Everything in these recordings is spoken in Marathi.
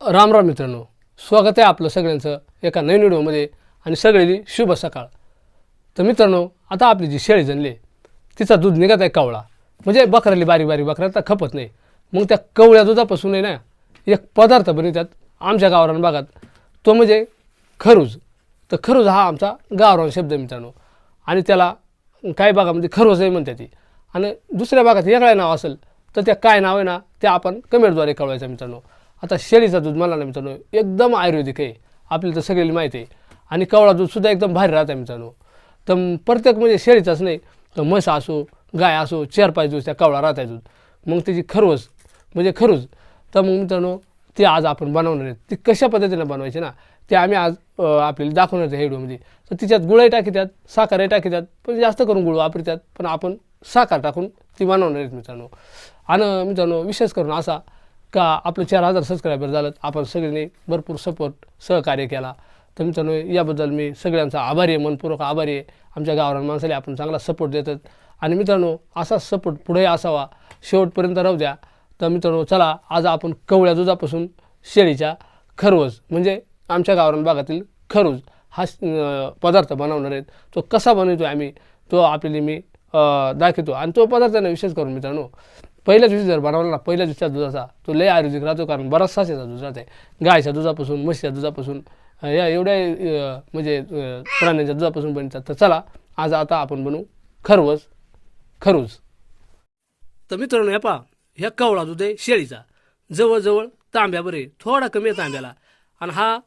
राम राम मित्रांनो स्वागत आहे आपलं सगळ्यांचं एका नवीन व्हिडिओमध्ये आणि सगळी शुभ सकाळ. तर मित्रांनो आता आपली जी शेळी जनली तिचा दूध निघत आहे कवळा. म्हणजे बकऱ्याली बारीक बारीक बकऱ्या तर खपत नाही. मग त्या कवळ्या दुधापासून आहे ना एक पदार्थ बनवतात आमच्या गावरान भागात. तो म्हणजे खरूज. तर खरूज हा आमचा गावरान शब्द मित्रांनो. आणि त्याला काही भागामध्ये खरूजही म्हणतात ती. आणि दुसऱ्या भागात वेगळं नाव असेल तर त्या काय नाव आहे ना ते आपण कमेंटद्वारे कळवायचं मित्रांनो. आता शेळीचा दूध मला ना मित्रांनो एकदम आयुर्वेदिक आहे. आपल्याला तर सगळी माहिती आहे. आणि कवळा दूधसुद्धा एकदम भारी राहतं मित्रांनो. तर प्रत्येक म्हणजे शेळीचाच नाही तर म्हस असो गाय असो चार पाच दिवस त्या कवळा राहत आहे दूध. मग त्याची खरवस म्हणजे खरूज तर मग मित्रांनो ती आज आपण बनवणार आहेत ती कशा पद्धतीने बनवायची ना ते आम्ही आज आपल्याला दाखवणार आहे व्हिडिओमध्ये तर तिच्यात गुळही टाकीतात साखरही टाकीतात पण जास्त करून गुळ वापरतात पण आपण साखर टाकून ती बनवणार आहेत मित्रांनो. आणि मित्रांनो विशेष करून असा का आपलं चार हजार सबस्क्रायबर झालं आपण सगळ्यांनी भरपूर सपोर्ट सहकार्य केला. तर मित्रांनो याबद्दल मी सगळ्यांचा आभारी आहे मनपूर्वक आभारी आहे. आमच्या गावरान माणसाला आपण चांगला सपोर्ट देतात. आणि मित्रांनो असा सपोर्ट पुढेही असावा शेवटपर्यंत राहू द्या. तर मित्रांनो चला आज आपण कवळ्या दुधापासून शेळीच्या खरवज म्हणजे आमच्या गावरान भागातील खरूज हा पदार्थ बनवणार आहेत. तो कसा बनवतो आम्ही तो आपल्याला मी दाखवतो. आणि तो पदार्थाने विशेष करून मित्रांनो पहिल्या दिवशी जर बनवला ना पहिल्या दिवशीच्या दुधाचा तो लय आयुर्वेदिक राहतो कारण बराच त्याचा दूध आहे गायच्या दुधापासून म्हशीच्या दुधापासून या एवढ्या म्हणजे प्राण्यांच्या दुधापासून बनतात तर चला आज आता आपण बनवू खरवस खरूज तर मित्रांनो या पहा ह्या कवळा दूध आहे शेळीचा. जवळजवळ तांब्याबरे थोडा कमी आहे तांब्याला. आणि हा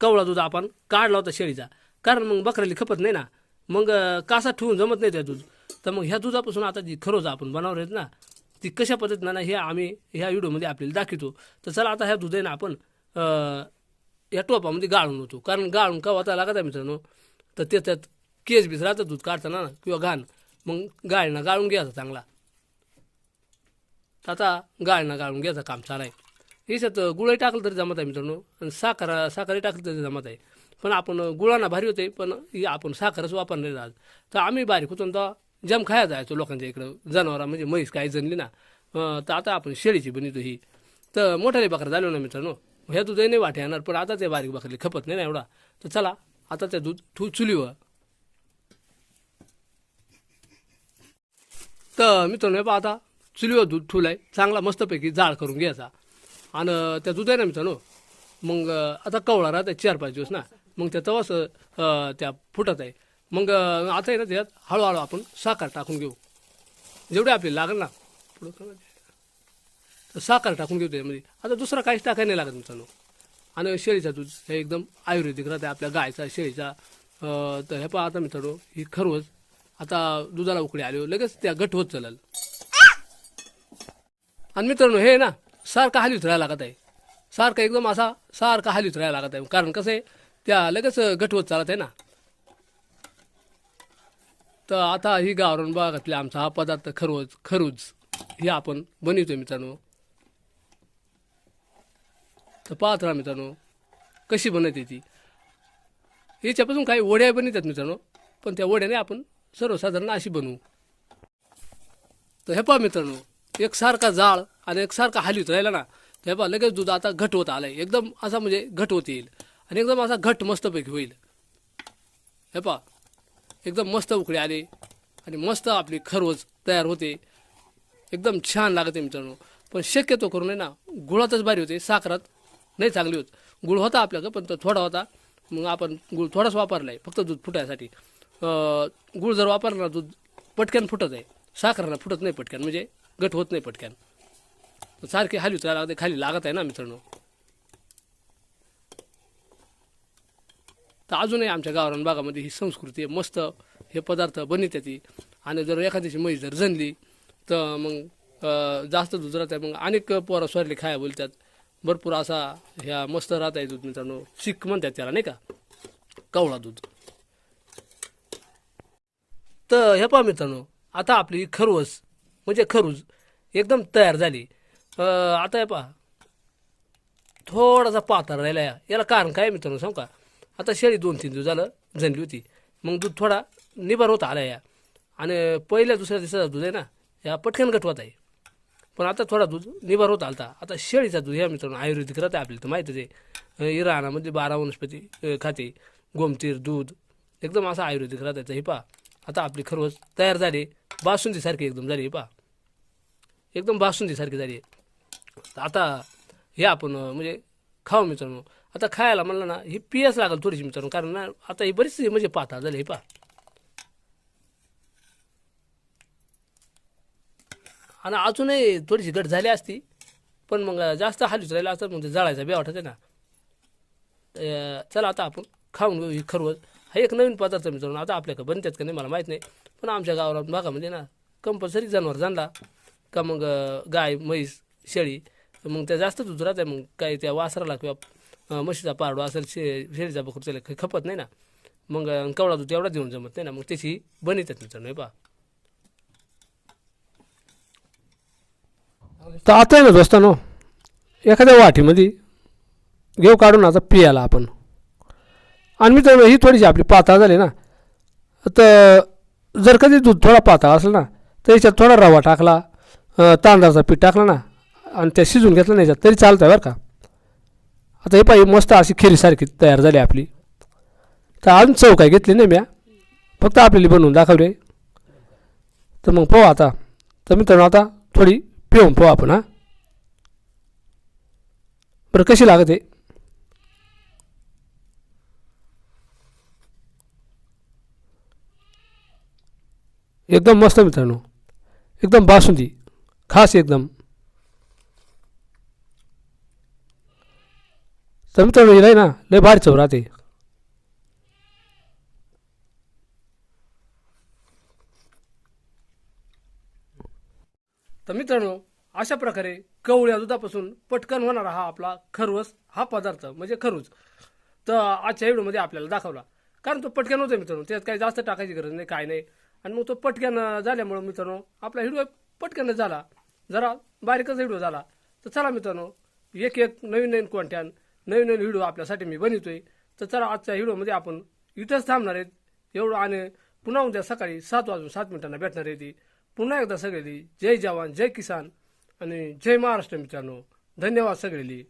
कवळा दूध आपण काढला होता शेळीचा. कारण मग बकऱ्याला खपत नाही ना. मग कासा ठेवून जमत नाही त्या दूध. तर मग ह्या दुधापासून आता जी खरोज आपण बनवणार आहेत ना ती कशा पद्धतीनं हे आम्ही ह्या व्हिडिओमध्ये आपल्याला दाखवतो. तर चला आता ह्या दूध आहे ना आपण या टोपामध्ये गाळून होतो. कारण गाळून का होता लागत आहे मित्रांनो. तर त्याच्यात केस बीस राहतं दूध काढताना ना किंवा घाण. मग गाळणं गाळून घ्यायचा चांगला. आता गाळणं गाळून घ्यायचं काम चालू आहे. याच्यात गुळही टाकलं तरी जमत आहे मित्रांनो. आणि साखर साखरही टाकलं तरी जमत आहे. पण आपण गुळांना भारी होते पण आपण साखरच वापरणार आज तर आम्ही बारीक होतो ना जम खाया जायचो लोकांच्या इकडं. जनावरा म्हणजे म्हैस काही जनली ना. तर आता आपण शेळीची बनवतो ही. तर मोठ्याने बकरा झालो ना मित्रांनो. ह्या दूधही नाही वाटे येणार पण आता ते बारीक बकरी खपत नाही ना एवढा. तर चला आता ते दूध ठू चुलीवर. तर मित्रांनो हे पहा आता चुलीवर दूध ठुलाय चांगला मस्तपैकी जाळ करून घ्यायचा. आणि त्या दूध आहे ना मित्रांनो मग आता कवळा राहता चार पाच दिवस ना. मग त्या तवास त्या फुटत आहे. मग आता आहे ना त्याच्यात हळूहळू आपण साखर टाकून घेऊ. जेवढे आपले लागेल ना पुढं तर साखर टाकून घेऊ त्याच्यामध्ये. आता दुसरा काहीच टाकायला नाही लागत मित्रांनो. आणि शेळीचा दूध हे एकदम आयुर्वेदिक राहते. आपल्या गायचा शेळीचा तर हे पहा आता मित्रांनो ही खरवच आता दुधाला उकडी आली हो, लगेच त्या गट होत चालेल. आणि मित्रांनो हे ना सारखा हाली उतरायला लागत आहे. सारखा एकदम असा सारखा हाली उतरायला लागत आहे. कारण कसं आहे त्या लगेच गटवत चालत आहे ना. तर आता ही गावरान भागातला आमचा हा पदार्थ खरवज खरूज हे आपण बनवतो मित्रांनो. तर पाहत राहा मित्रांनो कशी बनवते ती. याच्यापासून काही वड्या बनवतात मित्रांनो पण त्या वड्याने आपण सर्वसाधारण अशी बनवू. तर हे पहा मित्रांनो एकसारखा जाळ आणि एकसारखा हालीत राहिला ना तर हे पहा लगेच दूध आता घट होत आलाय. एकदम असा म्हणजे घट होत येईल आणि एकदम असा घट मस्तपैकी होईल. हे पहा एकदम मस्त उकळी आली. आणि मस्त आपली खरवज तयार होते. एकदम छान लागते मित्रांनो. पण शक्यतो करून आहे ना गुळातच भारी होते. साखरात नाही चांगली होत. गुळ होता आपल्याकडं पण तो थोडा होता. मग आपण गुळ थोडाच वापरला आहे फक्त दूध फुटायसाठी. गुळ जर वापरला ना दूध पटक्यान फुटत आहे. साखरला फुटत नाही पटक्यान म्हणजे गट होत नाही पटक्यान सारखे सारखी खाली उतरायला लागते खाली लागत आहे ना मित्रांनो. तर अजूनही आमच्या गावरान भागामध्ये म्हणजे ही संस्कृती आहे मस्त हे पदार्थ बनवतात ती. आणि जर एखाद्याची म्हैस जर जनली तर मग जास्त दूध राहतात मग अनेक पोरं स्वरले खाया बोलतात. भरपूर असा ह्या मस्त राहत आहे दूध मित्रांनो. शिक म्हणतात त्याला नाही का? कवळा दूध. तर हे पहा मित्रांनो आता आपली खरवस म्हणजे खरूज एकदम तयार झाली. आता हे पहा थोडासा पातळ राहिला या. याला कारण काय मित्रांनो सांग का? आता शेळी दोन तीन दिवस झालं जनली होती. मग दूध थोडा निभार होत आला या. आणि पहिल्या दुसऱ्या दिवसाचा दूध आहे ना या पटकन गटवत आहे. पण आता थोडा दूध निभार होत आलता. आता शेळीचा दूध ह्या मित्रांनो आयुर्वेदिक राहते आपल्याला तर माहितीच आहे. इराणामध्ये बारा वनस्पती खाते. गोमतीर दूध. एकदम असं आयुर्वेदिक राहतं हे पा आता आपली खरवस तयार झाली. बासुंदीसारखी एकदम झाली हे पा एकदम बासुंदीसारखी झाली. आता हे आपण म्हणजे खाऊ मित्रांनो. आता खायला म्हणलं ना ही पियाच लागेल थोडीशी मित्रांनो कारण ना आता ही बरीच म्हणजे पाता झाली हे पा आणि अजूनही थोडीशी घट झाली असती पण मग जास्त हालीच राहिलं असतं मग ते म्हणजे जळायचा बी वाटत आहे ना. चला आता आपण खाऊन घेऊ ही खरवस हा एक नवीन पदार्थ मित्रांनो आता आपल्याकडे बनतात का नाही मला माहीत नाही पण आमच्या गावाला भागामध्ये ना कंपल्सरी जनावर जाणला का मग गाय म्हैस शेळी मग त्या जास्त दूध राहते मग काही त्या वासराला किंवा म्हशीचा पारडो असेल शे शेळीचा बकरू त्याला काही खपत नाही ना. मग अं, कवळा दूध एवढा देऊन जमत नाही ना. मग त्याची बनितात मित्रांनो नाही पहा. तर आता आहे ना दोस्तानो एखाद्या वाटीमध्ये घेऊ काढून आता पियाला आपण. आणि मी तर ही थोडीशी आपली पातळ झाली ना तर जर कधी दूध थोडा पातळ असला ना तर याच्यात थोडा रवा टाकला तांदळाचा पीठ टाकला ना आणि त्या शिजून घेतलं नाही याच्यात तरी चालतं बरं का. आता हे पाहिजे मस्त अशी खिरीसारखी तयार झाली आपली. तर अजून चव काय घेतली नाही म्या. फक्त आपल्याला बनवून दाखवले तर मग पाहू आता. तर मित्रांनो आता थोडी पिऊन पाहू आपण हां. बरं कशी लागत? एकदम मस्त मित्रांनो. एकदम बासुंदी. खास एकदम. तर मित्रांनो आहे ना लय भारी चव राहते. तर मित्रांनो अशा प्रकारे कवळ्या दुधापासून पटकन होणारा हा आपला खरवस हा पदार्थ म्हणजे खरूच तर आजच्या व्हिडिओमध्ये आपल्याला दाखवला. कारण तो पटकन होतो मित्रांनो त्यात काही जास्त टाकायची गरज नाही काय नाही. आणि मग तो पटकन झाल्यामुळं मित्रांनो आपला व्हिडिओ पटकन झाला. जरा बारीकच व्हिडिओ झाला. तर चला मित्रांनो एक एक नवीन नवीन कॉन्टॅन नवीन नवीन व्हिडिओ आपल्यासाठी मी बनवतोय. तर चला आजच्या व्हिडिओमध्ये आपण इथंच थांबणार आहेत. एवढं आणि पुन्हा उद्या सकाळी सात वाजून सात मिनिटांना भेटणार आहे ती. पुन्हा एकदा सगळेली जय जवान जय किसान आणि जय महाराष्ट्र मित्रांनो. धन्यवाद सगळेली